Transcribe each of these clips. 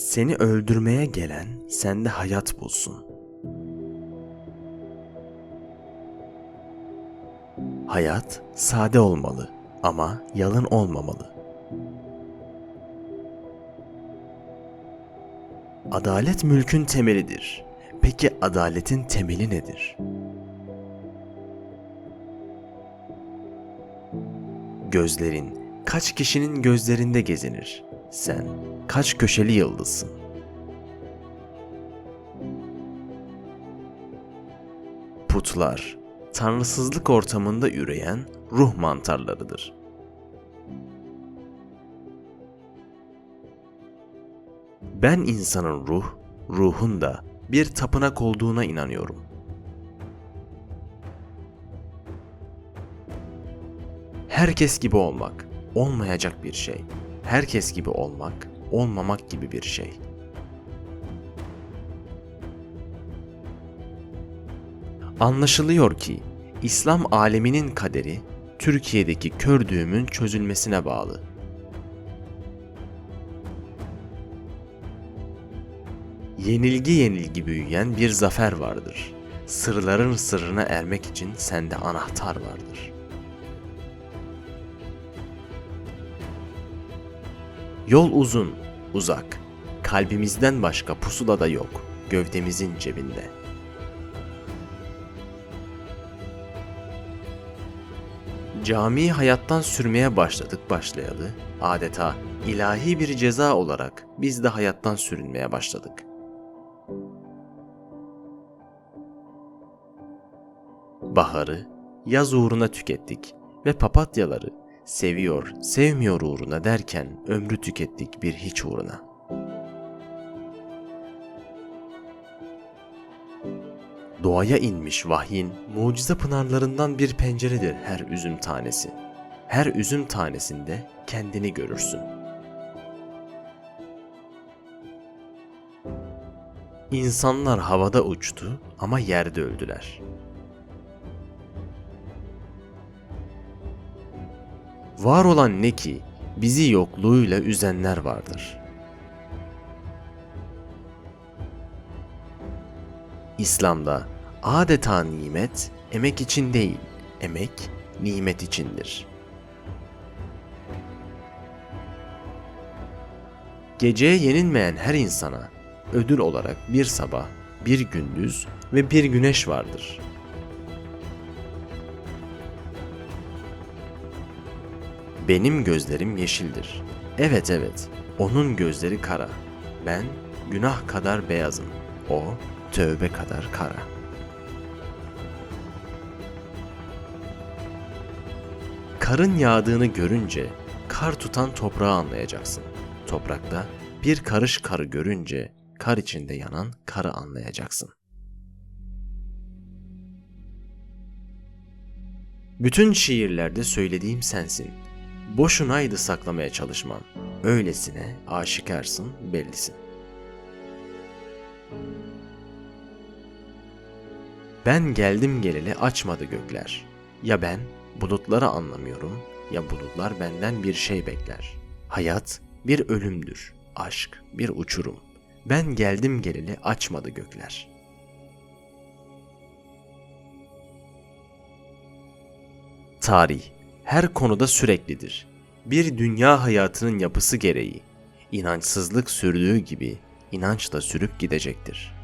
Seni öldürmeye gelen sende hayat bulsun. Hayat sade olmalı ama yalın olmamalı. Adalet mülkün temelidir. Peki adaletin temeli nedir? Gözlerin kaç kişinin gözlerinde gezinir? Sen kaç köşeli yıldızsın? Putlar, tanrısızlık ortamında üreyen ruh mantarlarıdır. Ben insanın ruh, ruhun da bir tapınak olduğuna inanıyorum. Herkes gibi olmak olmayacak bir şey. Herkes gibi olmak olmamak gibi bir şey. Anlaşılıyor ki İslam aleminin kaderi Türkiye'deki kör düğümün çözülmesine bağlı. Yenilgi yenilgi büyüyen bir zafer vardır. Sırların sırrına ermek için sende anahtar vardır. Yol uzun, uzak. Kalbimizden başka pusula da yok. Gövdemizin cebinde. Camiyi hayattan sürmeye başladık başlayalı. Adeta ilahi bir ceza olarak biz de hayattan sürünmeye başladık. Baharı yaz uğruna tükettik ve papatyaları seviyor, sevmiyor uğruna derken ömrü tükettik bir hiç uğruna. Doğaya inmiş vahyin mucize pınarlarından bir penceredir her üzüm tanesi. Her üzüm tanesinde kendini görürsün. İnsanlar havada uçtu ama yerde öldüler. Var olan ne ki bizi yokluğuyla üzenler vardır. İslam'da adeta nimet emek için değil, emek nimet içindir. Geceye yenilmeyen her insana ödül olarak bir sabah, bir gündüz ve bir güneş vardır.'' Benim gözlerim yeşildir. Evet evet, onun gözleri kara. Ben günah kadar beyazım. O tövbe kadar kara. Karın yağdığını görünce kar tutan toprağı anlayacaksın. Toprakta bir karış karı görünce kar içinde yanan karı anlayacaksın. Bütün şiirlerde söylediğim sensin. Boşunaydı saklamaya çalışman. Öylesine aşikarsın, bellisin. Ben geldim geleli açmadı gökler. Ya ben bulutları anlamıyorum ya bulutlar benden bir şey bekler. Hayat bir ölümdür, aşk bir uçurum. Ben geldim geleli açmadı gökler. Tarih her konuda süreklidir. Bir dünya hayatının yapısı gereği inançsızlık sürdüğü gibi inanç da sürüp gidecektir.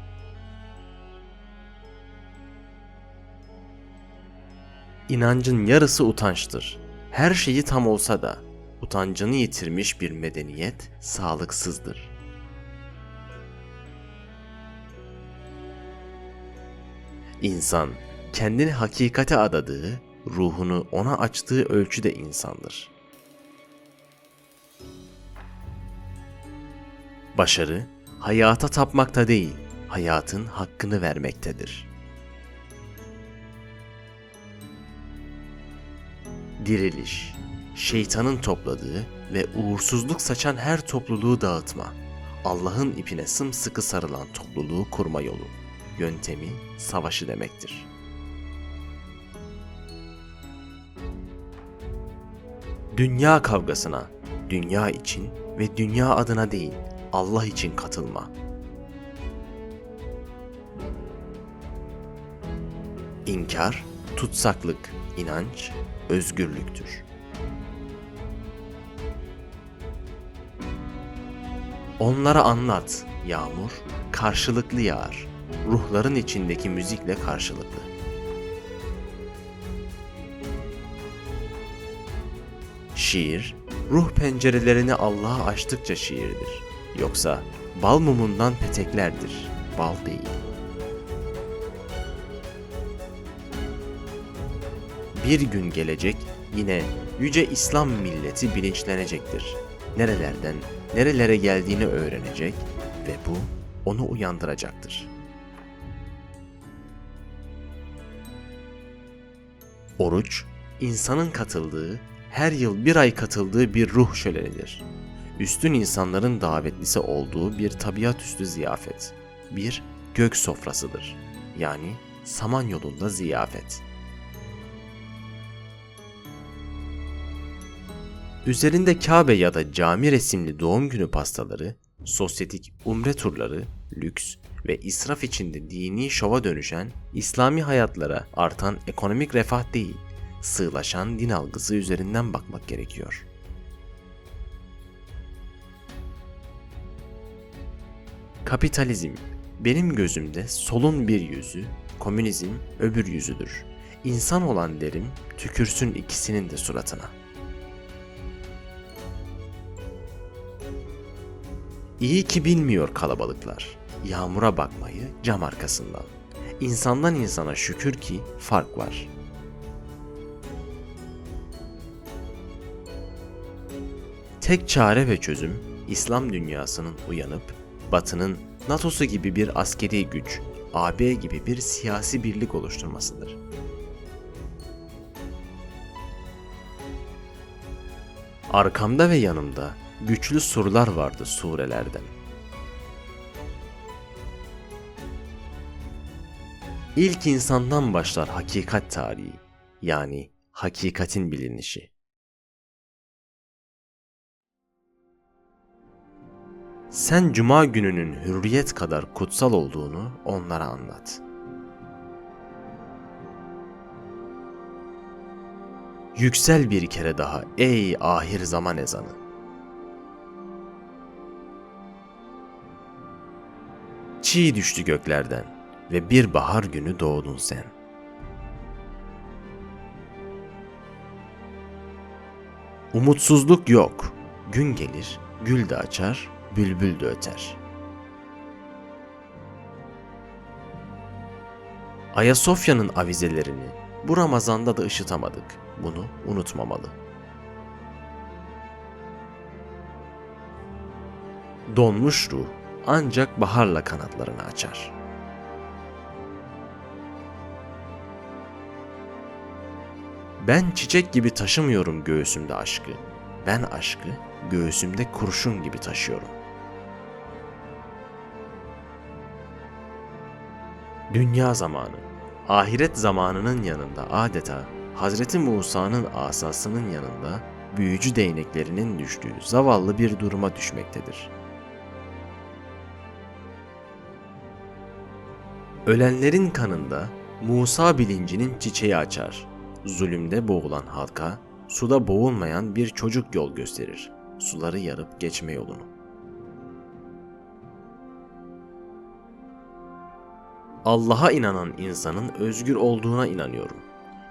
İnancın yarısı utançtır. Her şeyi tam olsa da utancını yitirmiş bir medeniyet sağlıksızdır. İnsan kendini hakikate adadığı ruhunu ona açtığı ölçüde insandır. Başarı, hayata tapmakta değil, hayatın hakkını vermektedir. Diriliş, şeytanın topladığı ve uğursuzluk saçan her topluluğu dağıtma, Allah'ın ipine sımsıkı sarılan topluluğu kurma yolu, yöntemi savaşı demektir.'' Dünya kavgasına, dünya için ve dünya adına değil, Allah için katılma. İnkar, tutsaklık, inanç, özgürlüktür. Onlara anlat, yağmur karşılıklı yağar. Ruhların içindeki müzikle karşılıklı. Şiir, ruh pencerelerini Allah'a açtıkça şiirdir. Yoksa bal mumundan peteklerdir, bal değil. Bir gün gelecek yine yüce İslam milleti bilinçlenecektir. Nerelerden nerelere geldiğini öğrenecek ve bu onu uyandıracaktır. Oruç, insanın katıldığı, her yıl bir ay katıldığı bir ruh şölenidir. Üstün insanların davetlisi olduğu bir tabiatüstü ziyafet. Bir gök sofrasıdır. Yani Samanyolu'nda ziyafet. Üzerinde Kabe ya da cami resimli doğum günü pastaları, sosyetik umre turları, lüks ve israf içinde dini şova dönüşen İslami hayatlara artan ekonomik refah değil, sığlaşan din algısı üzerinden bakmak gerekiyor. Kapitalizm benim gözümde solun bir yüzü, komünizm öbür yüzüdür. İnsan olan derim tükürsün ikisinin de suratına. İyi ki bilmiyor kalabalıklar. Yağmura bakmayı cam arkasından. İnsandan insana şükür ki fark var. Tek çare ve çözüm İslam dünyasının uyanıp Batı'nın NATO'su gibi bir askeri güç, AB gibi bir siyasi birlik oluşturmasıdır. Arkamda ve yanımda güçlü surlar vardı surelerden. İlk insandan başlar hakikat tarihi, yani hakikatin bilinişi. Sen cuma gününün hürriyet kadar kutsal olduğunu onlara anlat. Yüksel bir kere daha ey ahir zaman ezanı. Çiğ düştü göklerden ve bir bahar günü doğdun sen. Umutsuzluk yok. Gün gelir, gül de açar, bülbül de öter. Ayasofya'nın avizelerini bu Ramazan'da da ışıtamadık. Bunu unutmamalı. Donmuş ruh ancak baharla kanatlarını açar. Ben çiçek gibi taşımıyorum göğsümde aşkı. Ben aşkı göğsümde kurşun gibi taşıyorum. Dünya zamanı, ahiret zamanının yanında adeta Hazreti Musa'nın asasının yanında büyücü değneklerinin düştüğü zavallı bir duruma düşmektedir. Ölenlerin kanında Musa bilincinin çiçeği açar. Zulümde boğulan halka suda boğulmayan bir çocuk yol gösterir. Suları yarıp geçme yolunu. Allah'a inanan insanın özgür olduğuna inanıyorum.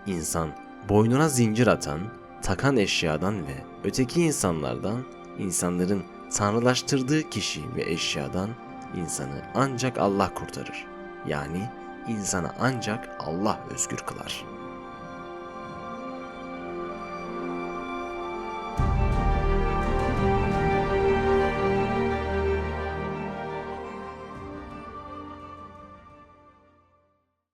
İnsan boynuna zincir atan, takan eşyadan ve öteki insanlardan, insanların tanrılaştırdığı kişi ve eşyadan insanı ancak Allah kurtarır. Yani insanı ancak Allah özgür kılar.''